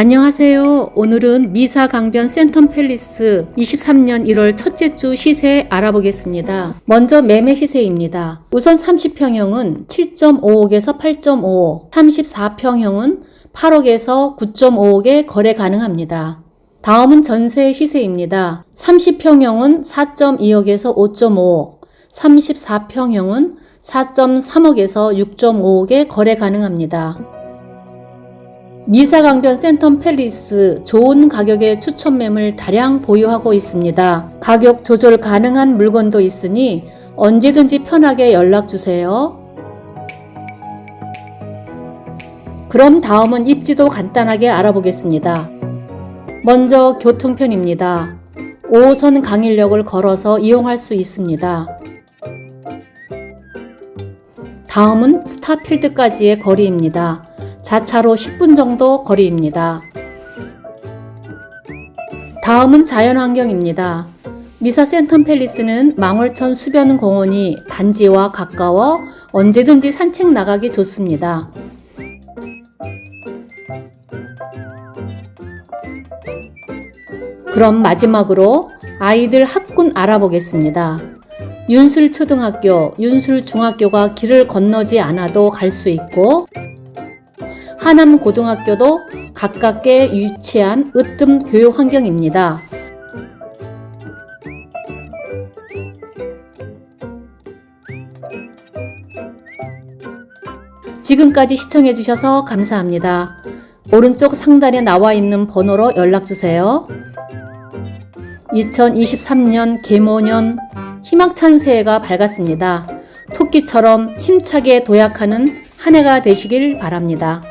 안녕하세요. 오늘은 미사 강변 센텀 팰리스 23년 1월 첫째 주 시세 알아보겠습니다. 먼저 매매 시세입니다. 우선 30평형은 7.55억에서 8.55억, 34평형은 8억에서 9.55억에 거래 가능합니다. 다음은 전세 시세입니다. 30평형은 4.2억에서 5.5억, 34평형은 4.3억에서 6.5억에 거래 가능합니다. 미사강변 센텀 팰리스 좋은 가격의 추천 매물 다량 보유하고 있습니다. 가격 조절 가능한 물건도 있으니 언제든지 편하게 연락 주세요. 그럼 다음은 입지도 간단하게 알아보겠습니다. 먼저 교통편입니다. 5호선 강일역을 걸어서 이용할 수 있습니다. 다음은 스타필드까지의 거리입니다. 자차로 10분 정도 거리입니다. 다음은 자연환경입니다. 미사 센텀 팰리스는 망월천 수변 공원이 단지와 가까워 언제든지 산책 나가기 좋습니다. 그럼 마지막으로 아이들 학군 알아보겠습니다. 윤술초등학교, 윤술중학교가 길을 건너지 않아도 갈 수 있고 하남 고등학교도 가깝게 위치한 으뜸 교육 환경입니다. 지금까지 시청해주셔서 감사합니다. 오른쪽 상단에 나와 있는 번호로 연락주세요. 2023년 계모년 희망찬 새해가 밝았습니다. 토끼처럼 힘차게 도약하는 한 해가 되시길 바랍니다.